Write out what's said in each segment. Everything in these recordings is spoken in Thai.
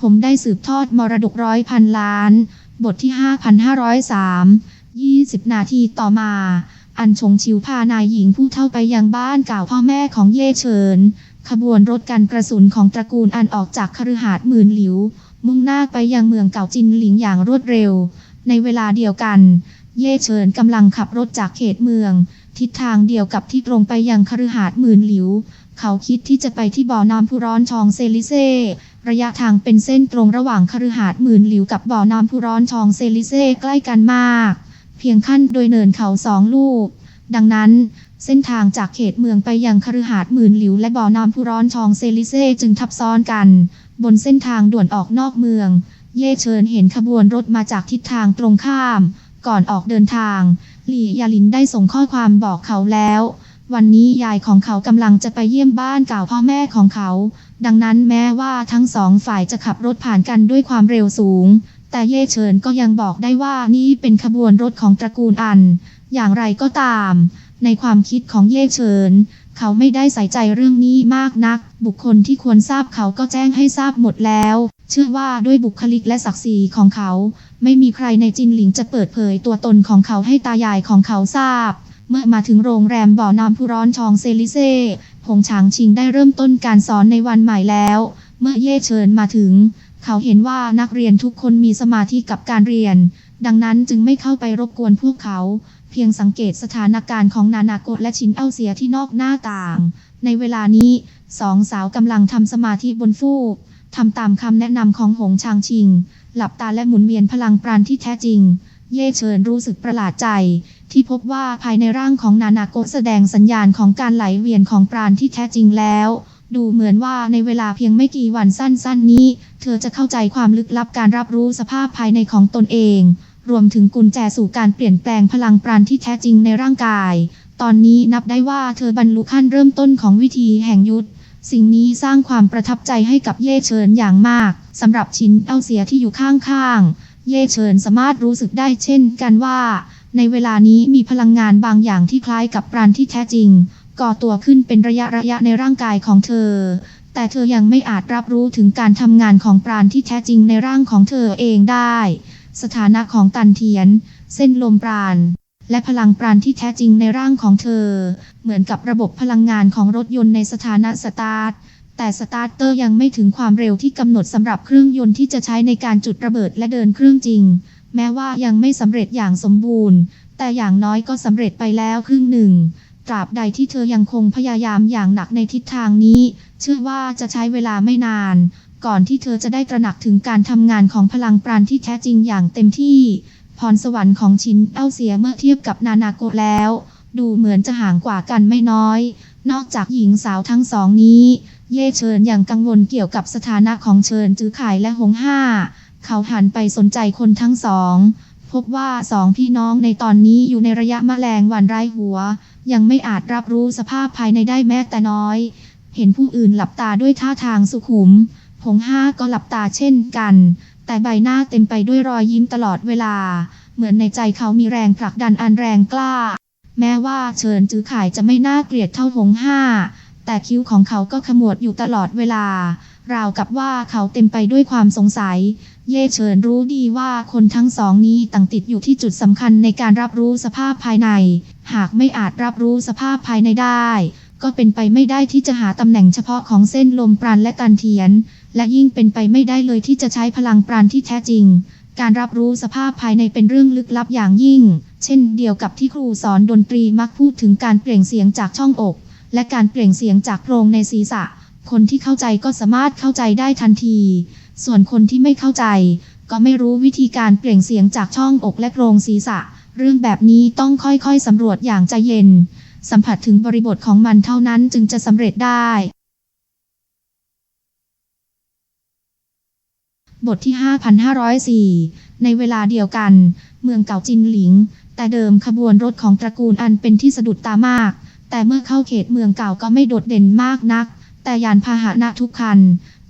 ผมได้สืบทอดมรดกร้อยพันล้าน บทที่ 5,503 20 นาทีต่อมา อันชงชิวพานายหญิงผู้เท่าไปยังบ้านเก่าพ่อแม่ของเย่เฉิน ขบวนรถกันกระสุนของตระกูลอันออกจากคฤหาสน์หมื่นหลิว มุ่งหน้าไปยังเมืองเก่าจินหลิงอย่างรวดเร็ว ในเวลาเดียวกัน เย่เฉินกำลังขับรถจากเขตเมือง ทิศทางเดียวกับที่ตรงไปยังคฤหาสน์หมื่นหลิว เขาคิดที่จะไปที่บ่อน้ำพุร้อนชองเซลิเซ ระยะทางเป็นเส้นตรงระหว่างคฤหาสน์หมื่นหลิวกับบ่อน้ำพุร้อนชองเซลิเซใกล้กันมาก เพียงขั้นโดยเนินเขาสองลูก ดังนั้นเส้นทางจากเขตเมืองไปยังคฤหาสน์หมื่นหลิว และบ่อน้ำพุร้อนชองเซลิเซจึงทับซ้อนกัน บนเส้นทางด่วนออกนอกเมือง เย่เชิญเห็นขบวนรถมาจากทิศทางตรงข้าม ก่อนออกเดินทางหลี่ยาลินได้ส่งข้อความบอกเขาแล้ว วันนี้ยายของเขากำลังจะไปเยี่ยมบ้านเก่าพ่อแม่ของเขา ดังนั้นแม้ว่าทั้งสองฝ่ายจะขับรถผ่านกันด้วยความเร็วสูง แต่เย่เฉินก็ยังบอกได้ว่านี่เป็นขบวนรถของตระกูลอัน อย่างไรก็ตาม ในความคิดของเย่เฉิน เขาไม่ได้ใส่ใจเรื่องนี้มากนัก บุคคลที่ควรทราบเขาก็แจ้งให้ทราบหมดแล้ว เชื่อว่าด้วยบุคลิกและศักดิ์ศรีของเขา ไม่มีใครในจินหลิงจะเปิดเผยตัวตนของเขาให้ตายายของเขาทราบ เมื่อมาถึงโรงแรมบ่อน้ำพุร้อนชองเซลิเซ่ผงฉางชิงได้เริ่มต้นการสอนในวันใหม่แล้ว เมื่อเย่เชิญมาถึง เขาเห็นว่านักเรียนทุกคนมีสมาธิกับการเรียน ดังนั้นจึงไม่เข้าไปรบกวนพวกเขา เพียงสังเกตสถานการณ์ของนานาโกะและชินเอ้าเสียที่นอกหน้าต่าง ในเวลานี้สองสาวกำลังทำสมาธิบนฟูก ทำตามคำแนะนำของหงชางชิง หลับตาและหมุนเวียนพลังปราณที่แท้จริง เย่เฉินรู้สึกประหลาดใจ ที่พบว่าภายในร่างของนานาโกแสดงสัญญาณของการไหลเวียนของปราณที่แท้จริงแล้ว ดูเหมือนว่าในเวลาเพียงไม่กี่วันสั้น ๆ นี้ เธอจะเข้าใจความลึกลับการรับรู้สภาพภายในของตนเอง รวมถึงกุญแจสู่การเปลี่ยนแปลงพลังปราณที่แท้จริงในร่างกาย ตอนนี้นับได้ว่าเธอบรรลุขั้นเริ่มต้นของวิธีแห่งยุทธ สิ่งนี้สร้างความประทับใจให้กับเย่เฉินอย่างมากสำหรับชินเอ้าเสียที่อยู่ข้างๆ เย่เฉินสามารถรู้สึกได้เช่นกันว่า ในเวลานี้มีพลังงานบางอย่างที่คล้ายกับปราณที่แท้จริง ก่อตัวขึ้นเป็นระยะระยะในร่างกายของเธอ แต่เธอยังไม่อาจรับรู้ถึงการทำงานของปราณที่แท้จริงในร่างของเธอเองได้ สถานะของตันเทียน เส้นลมปราณ และพลังปราณที่แท้จริงในร่างของเธอ เหมือนกับระบบพลังงานของรถยนต์ในสถานะสตาร์ทแต่สตาร์เตอร์ยังไม่ถึงความเร็วที่กำหนดสำหรับเครื่องยนต์ที่จะใช้ในการจุดระเบิดและเดินเครื่องจริง แม้ว่ายังไม่สำเร็จอย่างสมบูรณ์ แต่อย่างน้อยก็สำเร็จไปแล้วครึ่งหนึ่ง ตราบใดที่เธอยังคงพยายามอย่างหนักในทิศทางนี้ เชื่อว่าจะใช้เวลาไม่นาน ก่อนที่เธอจะได้ตระหนักถึงการทำงานของพลังปราณที่แท้จริงอย่างเต็มที่ พรสวรรค์ของชินเอ้าเสียเมื่อเทียบกับนานาโกะแล้ว ดูเหมือนจะห่างกว่ากันไม่น้อย นอกจากหญิงสาวทั้งสองนี้ เย่เชิญอย่างกังวลเกี่ยวกับสถานะของเชิญจื้อไข่และหงห้า เขาหันไปสนใจคนทั้งสอง พบว่าสองพี่น้องในตอนนี้อยู่ในระยะมแมลงวันไร้หัว ยังไม่อาจรับรู้สภาพภายในได้แม้แต่น้อย เห็นผู้อื่นหลับตาด้วยท่าทางสุขุม หงห้าก็หลับตาเช่นกัน แต่ใบหน้าเต็มไปด้วยรอยยิ้มตลอดเวลา เหมือนในใจเขามีแรงผลักดันอันแรงกล้า แม้ว่าเชิญจื้อข่ายจะไม่น่าเกลียดเท่าหงห้า แต่คิ้วของเขาก็ขมวดอยู่ตลอดเวลา ราวกับว่าเขาเต็มไปด้วยความสงสัย เย่เฉินรู้ดีว่าคนทั้งสองนี้ต่างติดอยู่ที่จุดสำคัญในการรับรู้สภาพภายใน หากไม่อาจรับรู้สภาพภายในได้ ก็เป็นไปไม่ได้ที่จะหาตำแหน่งเฉพาะของเส้นลมปราณและตันเทียน และยิ่งเป็นไปไม่ได้เลยที่จะใช้พลังปราณที่แท้จริง การรับรู้สภาพภายในเป็นเรื่องลึกลับอย่างยิ่ง เช่นเดียวกับที่ครูสอนดนตรีมักพูดถึงการเปล่งเสียงจากช่องอก และการเปล่งเสียงจากโพรงในศีรษะ คนที่เข้าใจก็สามารถเข้าใจได้ทันที ส่วนคนที่ไม่เข้าใจ ก็ไม่รู้วิธีการเปล่งเสียงจากช่องอกและโพรงศีรษะ เรื่องแบบนี้ต้องค่อยๆสำรวจอย่างใจเย็น สัมผัสถึงบริบทของมันเท่านั้นจึงจะสำเร็จได้ บทที่ 5,504 ในเวลาเดียวกัน เมืองเก่าจินหลิง แต่เดิมขบวนรถของตระกูลอันเป็นที่สะดุดตามาก แต่เมื่อเข้าเขตเมืองเก่าก็ไม่โดดเด่นมากนัก แต่ยานพาหนะทุกคัน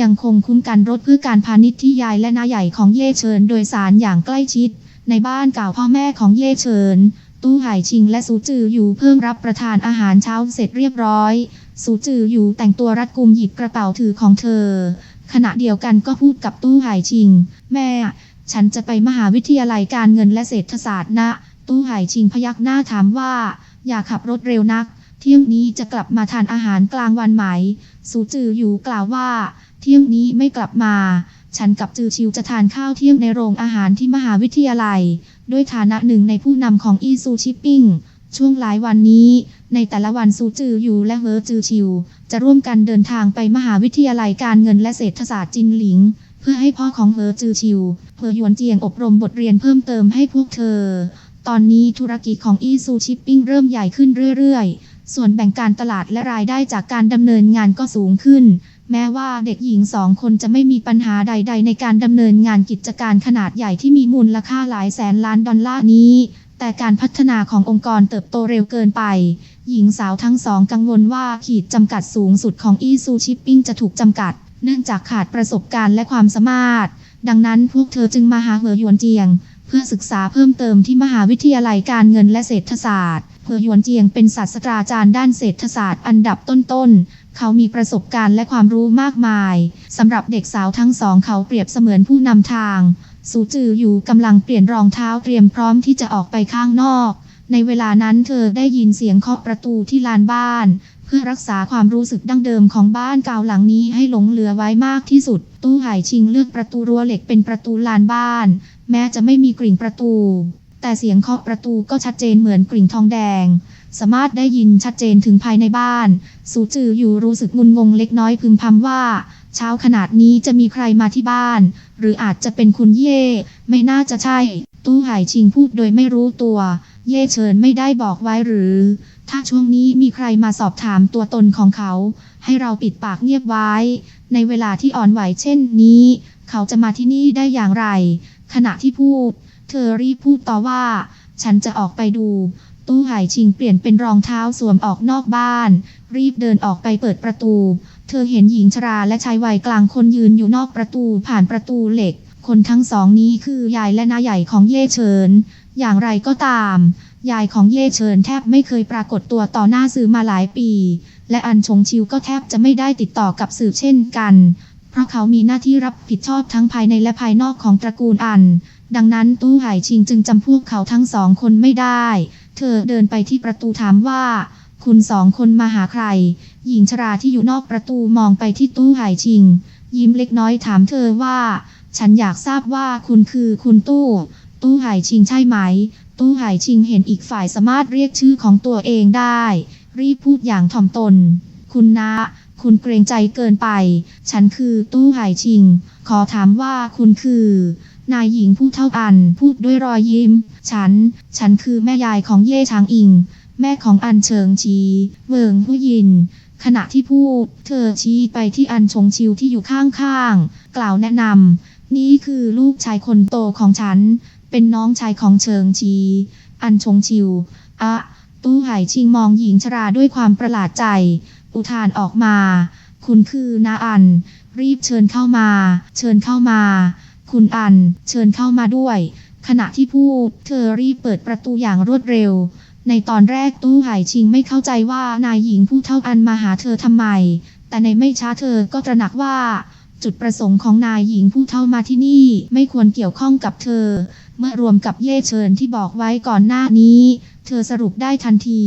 ยังคงคุ้มกันรถเพื่อการพาณิชย์ที่ยายและนาใหญ่ของเย่เฉินโดยสารอย่างใกล้ชิด ในบ้านเก่าพ่อแม่ของเย่เฉินตู้ไห่ชิงและสูจืออยู่เพิ่งรับประทานอาหารเช้าเสร็จเรียบร้อย สูจืออยู่แต่งตัวรัดกุมหยิบกระเป๋าถือของเธอ ขณะเดียวกันก็พูดกับตู้ไห่ชิง แม่ ฉันจะไปมหาวิทยาลัยการเงินและเศรษฐศาสตร์นะ ตู้ไห่ชิงพยักหน้าถามว่า อย่าขับรถเร็วนัก เที่ยงนี้จะกลับมาทานอาหารกลางวันไหม สูจืออยู่กล่าวว่า เที่ยงนี้ไม่กลับมา ฉันกับจือชิวจะทานข้าวเที่ยงในโรงอาหารที่มหาวิทยาลัย ด้วยฐานะหนึ่งในผู้นำของอีซูชิปปิ้ง ช่วงหลายวันนี้ ในแต่ละวันซูจืออยู่และเฮอจือชิว จะร่วมกันเดินทางไปมหาวิทยาลัยการเงินและเศรษฐศาสตร์จินหลิง เพื่อให้พ่อของเฮอจือชิวเฮอหยวนเจียงอบรมบทเรียนเพิ่มเติมให้พวกเธอ ตอนนี้ธุรกิจของอีซูชิปปิ้งเริ่มใหญ่ขึ้นเรื่อยๆ ส่วนแบ่งการตลาดและรายได้จากการดำเนินงานก็สูงขึ้น แม้ว่าเด็กหญิงสองคนจะไม่มีปัญหาใด ๆ ในการดำเนินงานกิจการขนาดใหญ่ที่มีมูลค่าหลายแสนล้านดอลลาร์นี้ แต่การพัฒนาขององค์กรเติบโตเร็วเกินไป หญิงสาวทั้งสองกังวลว่าขีดจำกัดสูงสุดของอีซูชิปปิ้งจะถูกจำกัด เนื่องจากขาดประสบการณ์และความสามารถ ดังนั้นพวกเธอจึงมาหาเหอหยวนเจียง เพื่อศึกษาเพิ่มเติมที่มหาวิทยาลัยการเงินและเศรษฐศาสตร์เหอหยวนเจียงเป็นศาสตราจารย์ด้านเศรษฐศาสตร์อันดับต้นๆ เขามีประสบการณ์และความรู้มากมายสำหรับเด็กสาวทั้งสองเขาเปรียบเสมือนผู้นำทาง สูจืออยู่กำลังเปลี่ยนรองเท้าเตรียมพร้อมที่จะออกไปข้างนอก ในเวลานั้นเธอได้ยินเสียงเคาะประตูที่ลานบ้าน เพื่อรักษาความรู้สึกดั้งเดิมของบ้านเก่าหลังนี้ให้หลงเหลือไว้มากที่สุด ตู้ไห่ชิงเลือกประตูรั้วเหล็กเป็นประตูลานบ้าน แม้จะไม่มีกริ่งประตู แต่เสียงเคาะประตูก็ชัดเจนเหมือนกริ่งทองแดง สามารถได้ยินชัดเจนถึงภายในบ้าน สูจืออยู่รู้สึกงุนงงเล็กน้อยพึมพำว่า เช้าขนาดนี้จะมีใครมาที่บ้าน หรืออาจจะเป็นคุณเย่ ไม่น่าจะใช่ ตู้ไห่ชิงพูดโดยไม่รู้ตัว เย่เฉินไม่ได้บอกไว้หรือ ถ้าช่วงนี้มีใครมาสอบถามตัวตนของเขา ให้เราปิดปากเงียบไว้ ในเวลาที่อ่อนไหวเช่นนี้ เขาจะมาที่นี่ได้อย่างไร ขณะที่พูด เธอรีบพูดต่อว่า ฉันจะออกไปดู ตู้ไห่ชิงเปลี่ยนเป็นรองเท้าสวมออกนอกบ้าน รีบเดินออกไปเปิดประตู เธอเห็นหญิงชราและชายวัยกลางคนยืนอยู่นอกประตูผ่านประตูเหล็ก คนทั้งสองนี้คือยายและน้าใหญ่ของเย่เฉิน อย่างไรก็ตาม ยายของเย่เฉินแทบไม่เคยปรากฏตัวต่อหน้าสื่อมาหลายปี และอันชงชิวก็แทบจะไม่ได้ติดต่อกับสื่อเช่นกัน เพราะเขามีหน้าที่รับผิดชอบทั้งภายในและภายนอกของตระกูลอัน ดังนั้นตู้ไห่ชิงจึงจำพวกเขาทั้งสองคนไม่ได้ เธอเดินไปที่ประตูถามว่า คุณสองคนมาหาใคร หญิงชราที่อยู่นอกประตูมองไปที่ตู้ไห่ชิง ยิ้มเล็กน้อยถามเธอว่า ฉันอยากทราบว่าคุณคือคุณตู้ ตู้ไห่ชิงใช่ไหม ตู้ไห่ชิงเห็นอีกฝ่ายสามารถเรียกชื่อของตัวเองได้ รีบพูดอย่างถ่อมตน คุณนะคุณเกรงใจเกินไป ฉันคือตู้ไห่ชิง ขอถามว่าคุณคือ นายหญิงผู้เท่าอันพูดด้วยรอยยิ้ม ฉัน ฉันคือแม่ยายของเย่ชางอิง แม่ของอันเฉิงชี เวิงผู้ยิน ขณะที่พูด เธอชี้ไปที่อันชงชิวที่อยู่ข้างๆ กล่าวแนะนำ นี่คือลูกชายคนโตของฉัน เป็นน้องชายของเฉิงชี อันชงชิว อะ ตู้ไห่ชิงมองหญิงชราด้วยความประหลาดใจ อุทานออกมา คุณคือนาอัน รีบเชิญเข้ามา เชิญเข้ามา คุณอัน เชิญเข้ามาด้วย ขณะที่พูด เธอรีบเปิดประตูอย่างรวดเร็ว ในตอนแรกตู้ไห่ชิงไม่เข้าใจว่านายหญิงผู้เท่าอันมาหาเธอทำไม แต่ในไม่ช้าเธอก็ตระหนักว่า จุดประสงค์ของนายหญิงผู้เท่ามาที่นี่ ไม่ควรเกี่ยวข้องกับเธอ เมื่อรวมกับเย่เชิญที่บอกไว้ก่อนหน้านี้ เธอสรุปได้ทันที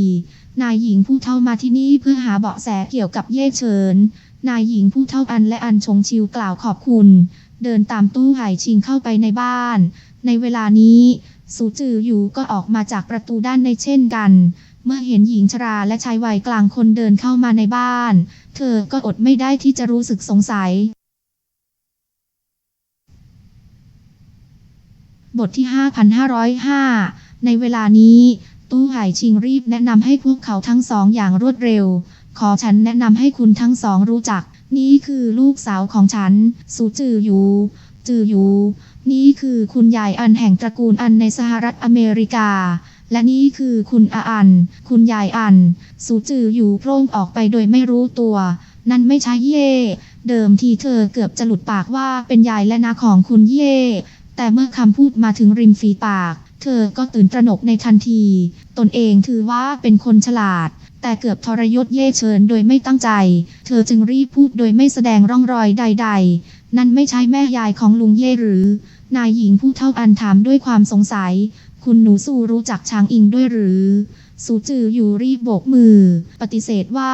นายหญิงผู้เท่ามาที่นี่เพื่อหาเบาะแสเกี่ยวกับเย่เฉินนายหญิงผู้เท่าอันและอันชงชิวกล่าวขอบคุณ เดินตามตู้ไห่ชิงเข้าไปในบ้าน ในเวลานี้สูจืออยู่ก็ออกมาจากประตูด้านในเช่นกัน เมื่อเห็นหญิงชราและชายวัยกลางคนเดินเข้ามาในบ้าน เธอก็อดไม่ได้ที่จะรู้สึกสงสัย บทที่ 5,505 ในเวลานี้ตู้ไห่ชิงรีบแนะนำให้พวกเขาทั้งสองอย่างรวดเร็ว ขอฉันแนะนำให้คุณทั้งสองรู้จัก นี่คือลูกสาวของฉัน สูจืออยู่ จืออยู่ นี่คือคุณยายอันแห่งตระกูลอันในสหรัฐอเมริกา และนี่คือคุณอาอัน คุณยายอัน สูจืออยู่โพร่งออกไปโดยไม่รู้ตัว นั่นไม่ใช่เย่ เดิมทีเธอเกือบจะหลุดปากว่าเป็นยายและนาของคุณเย่ แต่เมื่อคำพูดมาถึงริมฝีปาก เธอก็ตื่นตระหนกในทันที ตนเองถือว่าเป็นคนฉลาด แต่เกือบทรยศเย่เชิญโดยไม่ตั้งใจ เธอจึงรีบพูดโดยไม่แสดงร่องรอยใด ๆ นั่นไม่ใช่แม่ยายของลุงเย่หรือ นายหญิงผู้เท่าอันถามด้วยความสงสัย คุณหนูสู่รู้จักช้างอิงด้วยหรือ สูจืออยู่รีบโบกมือ ปฏิเสธว่า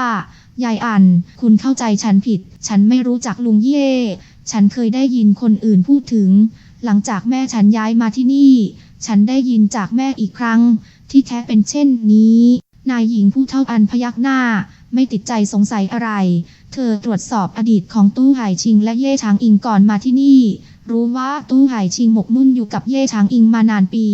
ยายอัน คุณเข้าใจฉันผิด ฉันไม่รู้จักลุงเย่ ฉันเคยได้ยินคนอื่นพูดถึง หลังจากแม่ฉันย้ายมาที่นี่ ฉันได้ยินจากแม่อีกครั้ง ที่แท้เป็นเช่นนี้ นายหญิงผู้เท่าอันพยักหน้า ไม่ติดใจสงสัยอะไร เธอตรวจสอบอดีตของตู้ห่ายชิงและเย่ชางอิงก่อนมาที่นี่ รู้ว่าตู้ห่ายชิงหมกมุ่นอยู่กับเย่ชางอิงมานานปี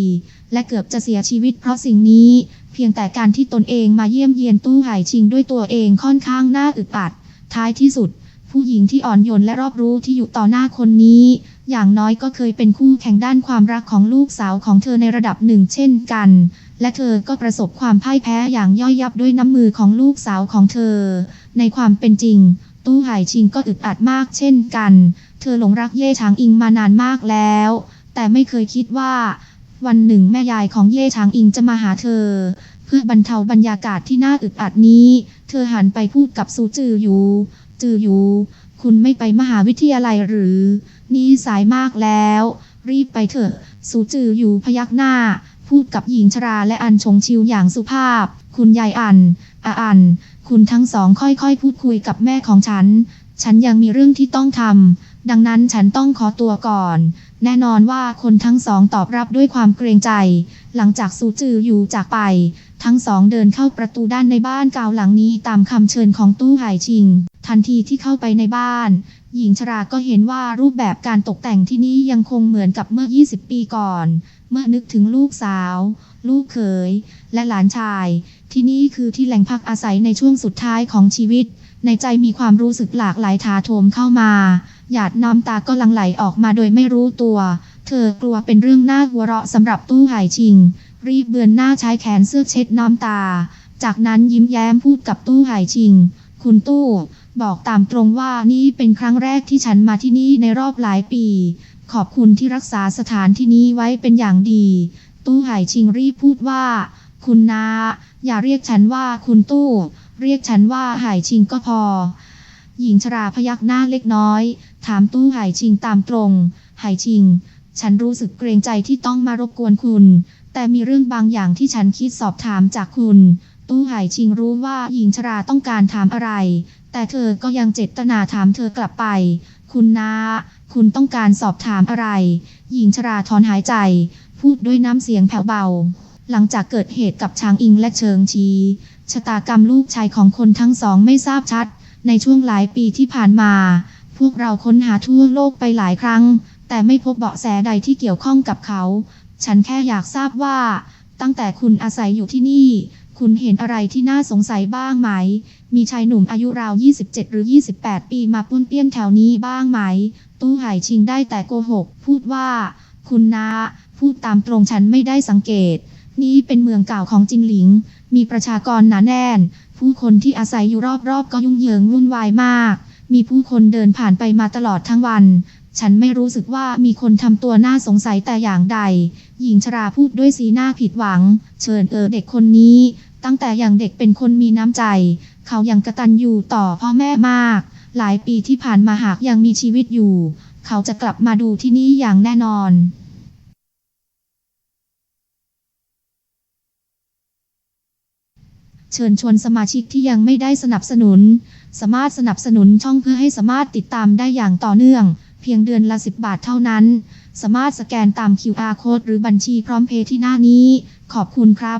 และเกือบจะเสียชีวิตเพราะสิ่งนี้ เพียงแต่การที่ตนเองมาเยี่ยมเยียนตู้ห่ายชิงด้วยตัวเองค่อนข้างน่าอึดอัด ท้ายที่สุด ผู้หญิงที่อ่อนโยนและรอบรู้ที่อยู่ต่อหน้าคนนี้ อย่างน้อยก็เคยเป็นคู่แข่งด้านความรักของลูกสาวของเธอในระดับหนึ่งเช่นกัน และเธอก็ประสบความพ่ายแพ้อย่างย่อยยับด้วยน้ำมือของลูกสาวของเธอ ในความเป็นจริง ตู้ห่ายชิงก็อึดอัดมากเช่นกัน เธอหลงรักเย่ช้างอิงมานานมากแล้ว แต่ไม่เคยคิดว่า วันหนึ่งแม่ยายของเย่ช้างอิงจะมาหาเธอ เพื่อบรรเทาบรรยากาศที่น่าอึดอัดนี้ เธอหันไปพูดกับซูจืออยู่ จืออยู่คุณไม่ไปมหาวิทยาลัยหรือ นี่สายมากแล้ว รีบไปเถอะ สูจืออยู่พยักหน้า พูดกับหญิงชราและอันชงชิวอย่างสุภาพ คุณยายอันอาอัน คุณทั้งสองค่อยๆ พูดคุยกับแม่ของฉัน ฉันยังมีเรื่องที่ต้องทำ ดังนั้นฉันต้องขอตัวก่อน แน่นอนว่าคนทั้งสองตอบรับด้วยความเกรงใจ หลังจากสูจืออยู่จากไป ทั้งสองเดินเข้าประตูด้านในบ้านเก่าหลังนี้ตามคำเชิญของตู้ห่ายชิง ทันทีที่เข้าไปในบ้านหญิงชราก็เห็นว่ารูปแบบการตกแต่งที่นี่ยังคงเหมือนกับเมื่อ 20 ปีก่อน เมื่อนึกถึงลูกสาว ลูกเขย และหลานชาย ที่นี่คือที่แหล่งพักอาศัยในช่วงสุดท้ายของชีวิต ในใจมีความรู้สึกหลากหลายถาโถมเข้ามา หยาดน้ำตาก็ลังไหลออกมาโดยไม่รู้ตัว เธอกลัวเป็นเรื่องน่าหัวเราะสำหรับตู้หายชิง รีบเบือนหน้าใช้แขนเสื้อเช็ดน้ำตา จากนั้นยิ้มแย้มพูดกับตู้หายชิง คุณตู้ บอกตามตรงว่านี่เป็นครั้งแรกที่ฉันมาที่นี่ในรอบหลายปี ขอบคุณที่รักษาสถานที่นี้ไว้เป็นอย่างดี ตู้ไห่ชิงรีบพูดว่า คุณนา อย่าเรียกฉันว่าคุณตู้ เรียกฉันว่าไห่ชิงก็พอ หญิงชราพยักหน้าเล็กน้อย ถามตู้ไห่ชิงตามตรง ไห่ชิง ฉันรู้สึกเกรงใจที่ต้องมารบกวนคุณ แต่มีเรื่องบางอย่างที่ฉันคิดสอบถามจากคุณ ตู้ไห่ชิงรู้ว่าหญิงชราต้องการถามอะไร แต่เธอก็ยังเจตนาถามเธอกลับไป คุณนา คุณต้องการสอบถามอะไร หญิงชราถอนหายใจ พูดด้วยน้ำเสียงแผ่วเบา หลังจากเกิดเหตุกับช้างอิงและเชิงชี ชะตากรรมลูกชายของคนทั้งสองไม่ทราบชัด ในช่วงหลายปีที่ผ่านมา พวกเราค้นหาทั่วโลกไปหลายครั้ง แต่ไม่พบเบาะแสใดที่เกี่ยวข้องกับเขา ฉันแค่อยากทราบว่า ตั้งแต่คุณอาศัยอยู่ที่นี่ คุณเห็นอะไรที่น่าสงสัยบ้างไหม มีชายหนุ่มอายุราว 27 หรือ 28 ปีมาปุ้นเปี้ยนแถวนี้บ้างไหม ตู้หายชิงได้แต่โกหก พูดว่า คุณนา พูดตามตรงฉันไม่ได้สังเกต นี่เป็นเมืองเก่าของจินหลิง มีประชากรหนาแน่น ผู้คนที่อาศัยอยู่รอบๆ ก็ยุ่งเหยิงวุ่นวายมาก มีผู้คนเดินผ่านไปมาตลอดทั้งวันฉันไม่รู้สึกว่ามีคนทำตัวน่าสงสัยแต่อย่างใด หญิงชราพูดด้วยสีหน้าผิดหวัง เชิญเออเด็กคนนี้ ตั้งแต่อย่างเด็กเป็นคนมีน้ำใจ เขายังกระตันอยู่ต่อพ่อแม่มาก หลายปีที่ผ่านมาหากยังมีชีวิตอยู่ เขาจะกลับมาดูที่นี่อย่างแน่นอนเชิญชวนสมาชิกที่ยังไม่ได้สนับสนุน สามารถสนับสนุนช่องเพื่อให้สามารถติดตามได้อย่างต่อเนื่อง เพียงเดือนละ 10 บาทเท่านั้น สามารถสแกนตาม QR code หรือบัญชีพร้อมเพย์ที่หน้านี้ ขอบคุณครับ